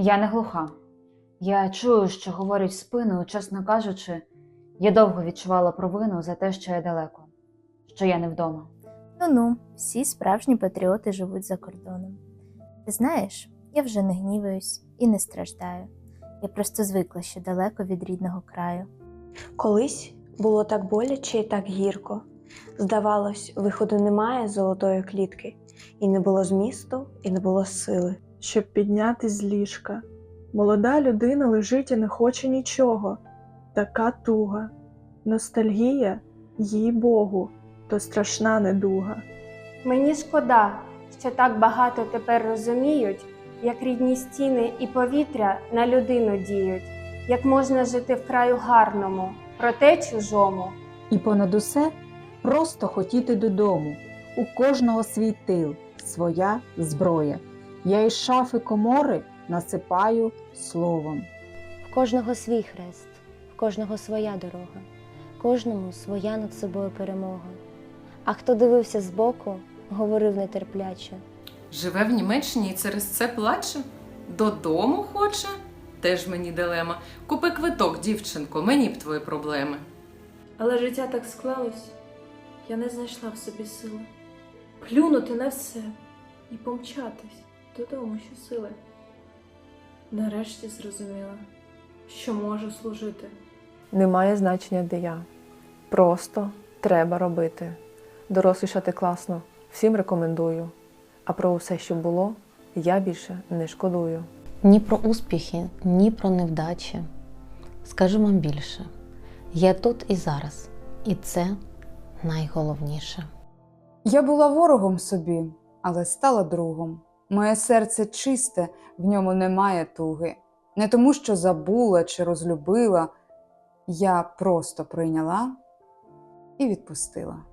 Я не глуха. Я чую, що говорять в спину, і, чесно кажучи, я довго відчувала провину за те, що я далеко, що я не вдома. Ну ну, всі справжні патріоти живуть за кордоном. Ти знаєш, я вже не гніваюсь і не страждаю. Я просто звикла, що далеко від рідного краю. Колись було так боляче і так гірко. Здавалось, виходу немає з золотої клітки, і не було змісту, і не було сили. Щоб піднятись з ліжка. Молода людина лежить і не хоче нічого. Така туга. Ностальгія, їй Богу, то страшна недуга. Мені шкода, що так багато тепер розуміють, як рідні стіни і повітря на людину діють, як можна жити в краю гарному, проте чужому. І понад усе просто хотіти додому. У кожного свій тил, своя зброя. Я із шафи комори насипаю словом. В кожного свій хрест, в кожного своя дорога, кожному своя над собою перемога. А хто дивився збоку, говорив нетерпляче. Живе в Німеччині і через це плаче? Додому хоче? Теж мені дилема. Купи квиток, дівчинко, мені б твої проблеми. Але життя так склалось, я не знайшла в собі сили плюнути на все і помчатись додому щосили. Нарешті зрозуміла, що можу служити. Немає значення, де я. Просто треба робити. Дорослішати класно, всім рекомендую. А про усе, що було, я більше не шкодую. Ні про успіхи, ні про невдачі. Скажу вам більше: я тут і зараз, і це найголовніше. Я була ворогом собі, але стала другом. Моє серце чисте, в ньому немає туги, не тому, що забула чи розлюбила, я просто прийняла і відпустила.